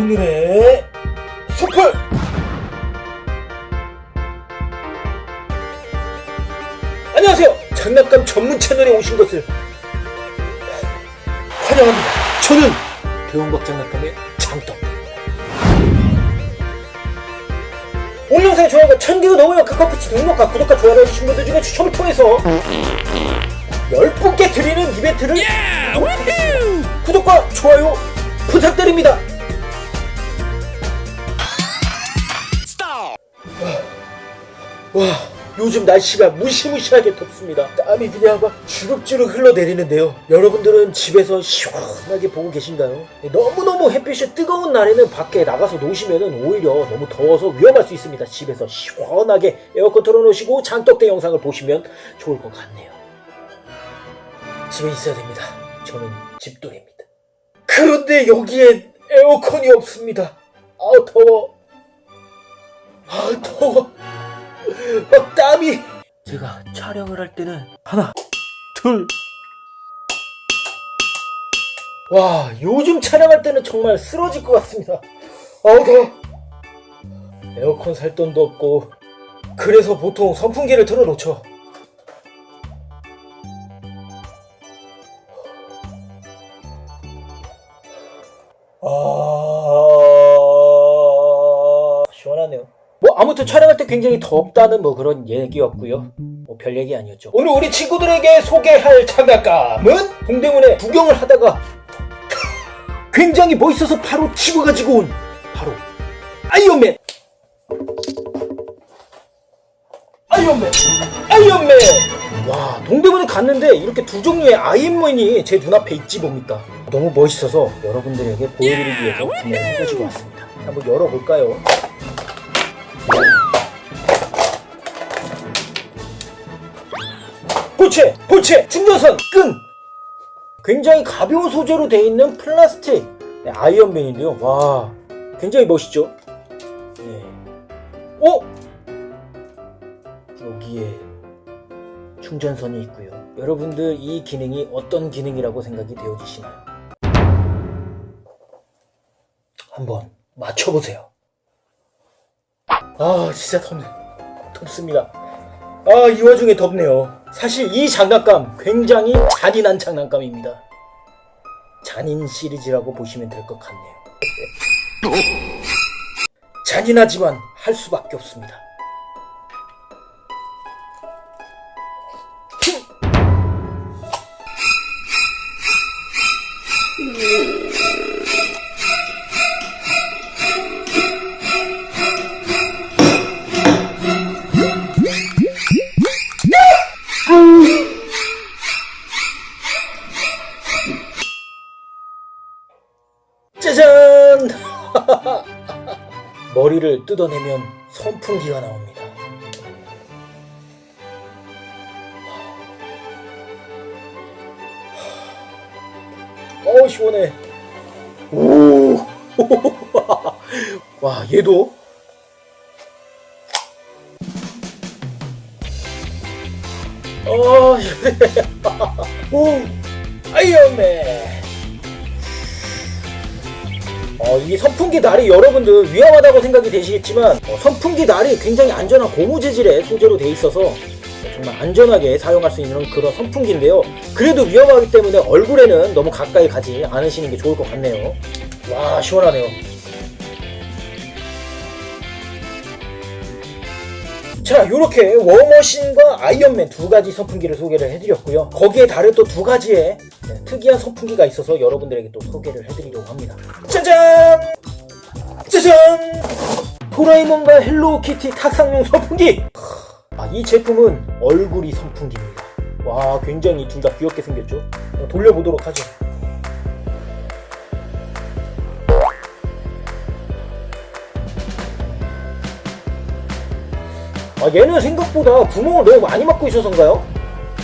오늘의 소풀! 안녕하세요. 장난감 전문 채널에 오신 것을 환영합니다. 저는 대형박 장난감의 장떡입니다. 오늘 영상의 좋아요가 천 개가 넘으면 카카오톡 등록과 구독과 좋아요 해주신 분들 중에 추첨을 통해서 10분께 드리는 이벤트를 하겠습니다. 구독과 좋아요 부탁드립니다. 와, 요즘 날씨가 무시무시하게 덥습니다. 땀이 그냥 막 주룩주룩 흘러내리는데요. 여러분들은 집에서 시원하게 보고 계신가요? 너무너무 햇빛이 뜨거운 날에는 밖에 나가서 노시면 오히려 너무 더워서 위험할 수 있습니다. 집에서 시원하게 에어컨 틀어놓으시고 장떡대 영상을 보시면 좋을 것 같네요. 집에 있어야 됩니다. 저는 집돌이입니다. 그런데 여기엔 에어컨이 없습니다. 아우 더워. 아우 더워. 막 땀이. 제가 촬영을 할 때는 하나, 둘. 와 요즘 촬영할 때는 정말 쓰러질 것 같습니다. 아우 더워. 에어컨 살 돈도 없고 그래서 보통 선풍기를 틀어놓죠. 아 뭐 아무튼 촬영할 때 굉장히 덥다는 뭐 그런 얘기였고요. 뭐 별 얘기 아니었죠. 오늘 우리 친구들에게 소개할 장난감은 동대문에 구경을 하다가 굉장히 멋있어서 바로 집어가지고 온 바로 아이언맨. 아이언맨. 아이언맨. 와 동대문에 갔는데 이렇게 두 종류의 아이언맨이 제 눈앞에 있지 뭡니까? 너무 멋있어서 여러분들에게 보여드리기 위해서 구매를 해가지고 왔습니다. 한번 열어볼까요? 고체, 고체, 충전선, 끈. 굉장히 가벼운 소재로 되어 있는 플라스틱 네, 아이언맨인데요. 와, 굉장히 멋있죠? 네. 오! 여기에 충전선이 있고요. 여러분들 이 기능이 어떤 기능이라고 생각이 되어지시나요? 한번 맞춰보세요. 아, 진짜 덥네. 덥습니다. 아, 이 와중에 덥네요. 사실 이 장난감 굉장히 잔인한 장난감입니다. 잔인 시리즈라고 보시면 될 것 같네요. 잔인하지만 할 수밖에 없습니다. 머리를 뜯어내면 선풍기가 나옵니다. 어우 시원해. 오. 와 얘도 어. 오 아이언맨. 어, 이 선풍기 날이 여러분들 위험하다고 생각이 되시겠지만 어, 선풍기 날이 굉장히 안전한 고무 재질의 소재로 돼 있어서 어, 정말 안전하게 사용할 수 있는 그런 선풍기인데요. 그래도 위험하기 때문에 얼굴에는 너무 가까이 가지 않으시는 게 좋을 것 같네요. 와 시원하네요. 자, 이렇게 워머신과 아이언맨 두 가지 선풍기를 소개를 해드렸고요. 거기에 다른 또 두 가지의 네, 특이한 선풍기가 있어서 여러분들에게 또 소개를 해드리려고 합니다. 짜잔! 짜잔! 도라에몽과 헬로우키티 탁상용 선풍기! 아, 이 제품은 얼굴이 선풍기입니다. 와, 굉장히 둘 다 귀엽게 생겼죠? 어, 돌려보도록 하죠. 아, 얘는 생각보다 구멍을 너무 많이 막고 있어서인가요?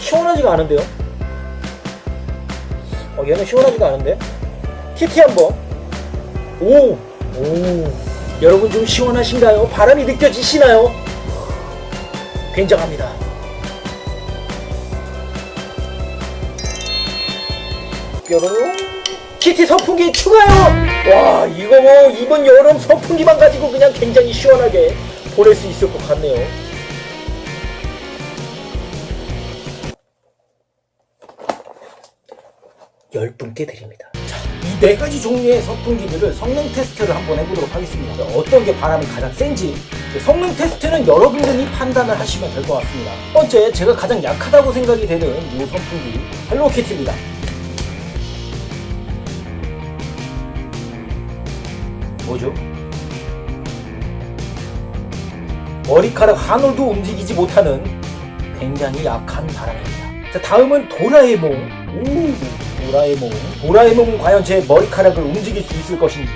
시원하지가 않은데요? 어, 얘는 시원하지가 않은데? 키티 한번. 오! 오! 여러분 좀 시원하신가요? 바람이 느껴지시나요? 굉장합니다. 뾰로롱. 키티 선풍기 추가요! 와, 이거 뭐 이번 여름 선풍기만 가지고 그냥 굉장히 시원하게 보낼 수 있을 것 같네요. 열 분께 드립니다. 자, 이네 가지 종류의 선풍기들을 성능 테스트를 한번 해보도록 하겠습니다. 어떤 게 바람이 가장 센지 그 성능 테스트는 여러분들이 판단을 하시면 될 것 같습니다. 첫 번째, 제가 가장 약하다고 생각이 되는 이 선풍기 헬로키티입니다. 뭐죠? 머리카락 한 올도 움직이지 못하는 굉장히 약한 바람입니다. 자, 다음은 도라에몽. 오, 도라에몽. 도라에몽은 과연 제 머리카락을 움직일 수 있을 것인지.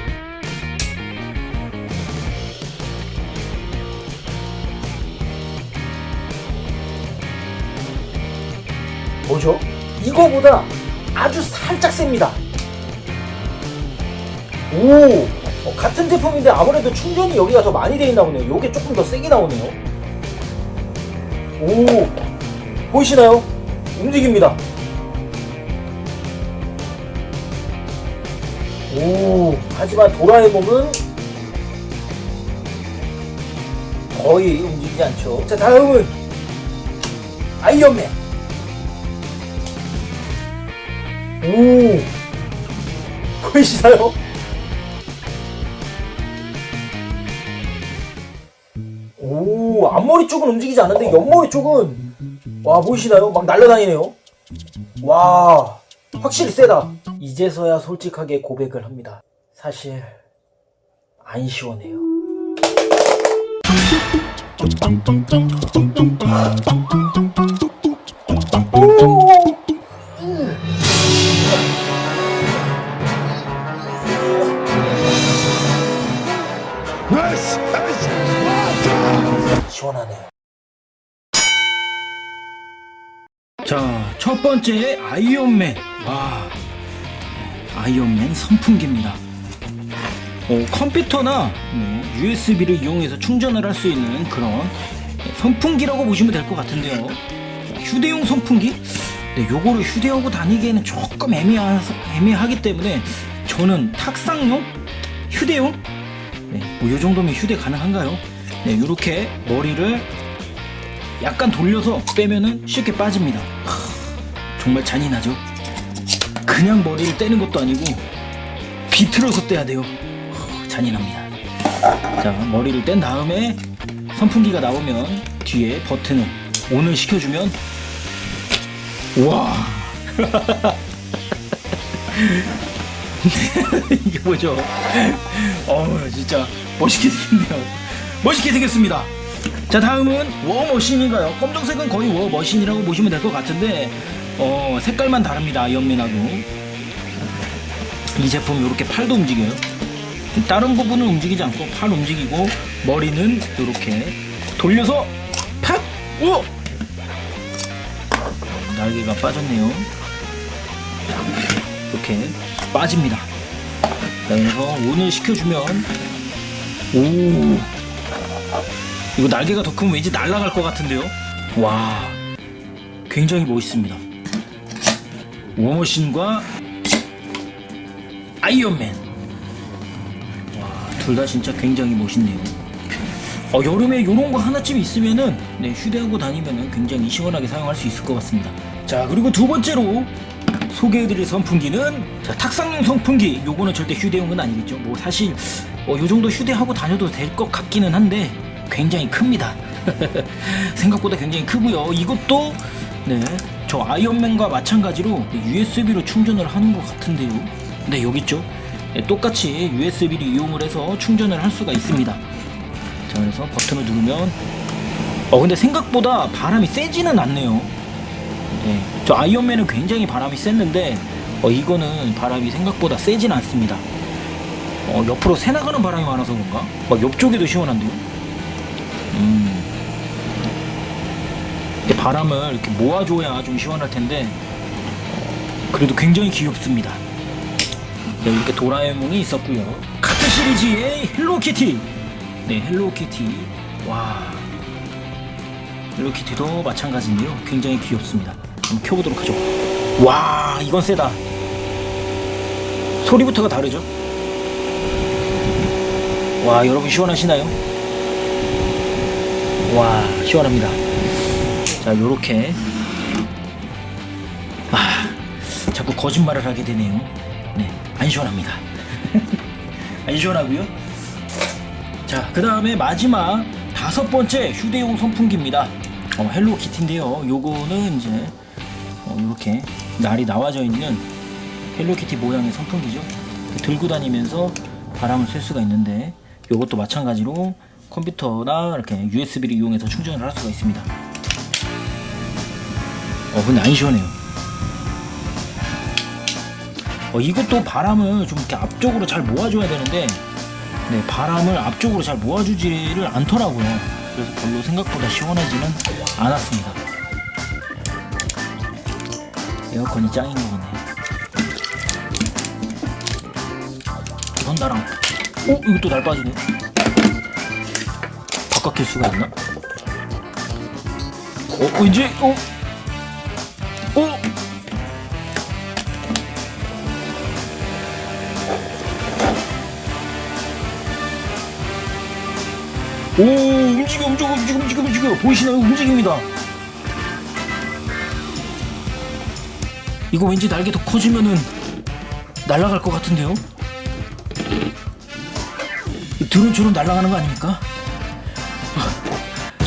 뭐죠? 이거보다 아주 살짝 셉니다. 오! 어, 같은 제품인데 아무래도 충전이 여기가 더 많이 돼 있나 보네요. 요게 조금 더 세게 나오네요. 오! 보이시나요? 움직입니다. 오! 하지만 도라에몽은 거의 움직이지 않죠. 자, 다음은 아이언맨. 오! 보이시나요? 오, 앞머리 쪽은 움직이지 않는데 옆머리 쪽은 와 보이시나요? 막 날아다니네요. 와, 확실히 세다. 이제서야 솔직하게 고백을 합니다. 사실 안 시원해요. Sparta! 시원하네요. 자, 첫 번째 아이언맨. 와, 아이언맨 선풍기입니다. 어, 컴퓨터나 네, USB를 이용해서 충전을 할 수 있는 그런 선풍기라고 보시면 될 것 같은데요. 휴대용 선풍기? 네, 요거를 휴대하고 다니기에는 조금 애매하, 애매하기 때문에 저는 탁상용? 휴대용? 네, 뭐요 정도면 휴대 가능한가요? 네, 요렇게 머리를 약간 돌려서 빼면은 쉽게 빠집니다. 하, 정말 잔인하죠? 그냥 머리를 떼는 것도 아니고 비틀어서 떼야 돼요. 하, 잔인합니다. 자, 머리를 뗀 다음에 선풍기가 나오면 뒤에 버튼을 온을 시켜주면 와 이게 뭐죠? 어 진짜 멋있게 생겼네요. 멋있게 생겼습니다. 자 다음은 워머신인가요? 검정색은 거의 워머신이라고 보시면 될 것 같은데 어 색깔만 다릅니다 아이언맨하고 이 제품 이렇게 팔도 움직여요 다른 부분은 움직이지 않고 팔 움직이고 머리는 이렇게 돌려서 팍! 오! 날개가 빠졌네요 이렇게 빠집니다 그래서 온을 시켜주면 오 이거 날개가 더 크면 왠지 날아갈 것 같은데요? 와, 굉장히 멋있습니다. 워머신과 아이언맨. 와, 둘 다 진짜 굉장히 멋있네요. 어, 여름에 이런 거 하나쯤 있으면은 네, 휴대하고 다니면은 굉장히 시원하게 사용할 수 있을 것 같습니다. 자, 그리고 두 번째로 소개해드릴 선풍기는 자, 탁상용 선풍기. 요거는 절대 휴대용은 아니겠죠. 뭐 사실 어, 요 정도 휴대하고 다녀도 될 것 같기는 한데 굉장히 큽니다. 생각보다 굉장히 크고요. 이것도 네, 저 아이언맨과 마찬가지로 USB로 충전을 하는 것 같은데요. 네, 여기 있죠. 네, 똑같이 USB를 이용을 해서 충전을 할 수가 있습니다. 자, 그래서 버튼을 누르면 어 근데 생각보다 바람이 세지는 않네요. 네, 저 아이언맨은 굉장히 바람이 셌는데 어, 이거는 바람이 생각보다 세진 않습니다. 어, 옆으로 새 나가는 바람이 많아서 그런가? 막 옆쪽에도 시원한데요? 음. 바람을 이렇게 모아줘야 좀 시원할 텐데, 어, 그래도 굉장히 귀엽습니다. 네, 이렇게 도라에몽이 있었고요. 카트 시리즈의 헬로키티. 네, 헬로키티. 와. 헬로키티도 마찬가지인데요. 굉장히 귀엽습니다. 한번 켜보도록 하죠. 와, 이건 세다. 소리부터가 다르죠? 와, 여러분 시원하시나요? 와, 시원합니다. 자, 요렇게. 아, 자꾸 거짓말을 하게 되네요. 네, 안 시원합니다. 안 시원하고요. 자, 그 다음에 마지막 다섯 번째 휴대용 선풍기입니다. 어, 헬로키티인데요. 요거는 이제 어, 이렇게 날이 나와져 있는 헬로키티 모양의 선풍기죠. 들고 다니면서 바람을 쐴 수가 있는데 요것도 마찬가지로 컴퓨터나 이렇게 USB를 이용해서 충전을 할 수가 있습니다. 어, 근데 안 시원해요. 어, 이것도 바람을 좀 이렇게 앞쪽으로 잘 모아줘야 되는데 네, 바람을 앞쪽으로 잘 모아주지를 않더라고요. 그래서 별로 생각보다 시원하지는 않았습니다. 에어컨이 짱인 것 같네. 이건 나랑, 어? 또날 빠지네. 낄 수가 있나? 어, 왠지, 어? 어? 오 움직여 움직여 움직여 움직여 움직여 보이시나요 움직입니다 이거 왠지 날개 더 커지면은 날아갈 것 같은데요 드론처럼 날아가는 거 아닙니까?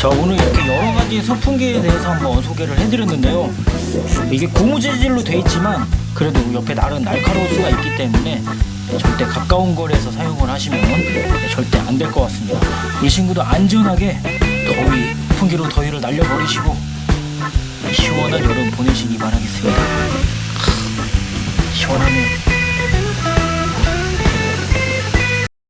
자 오늘 이렇게 여러 가지 선풍기에 대해서 한번 소개를 해드렸는데요. 이게 고무 재질로 돼 있지만 그래도 옆에 날은 날카로울 수가 있기 때문에 절대 가까운 거리에서 사용을 하시면 절대 안 될 것 같습니다. 이 친구도 안전하게 더위 풍기로 더위를 날려버리시고 시원한 여름 보내시기 바라겠습니다. 하, 시원하네요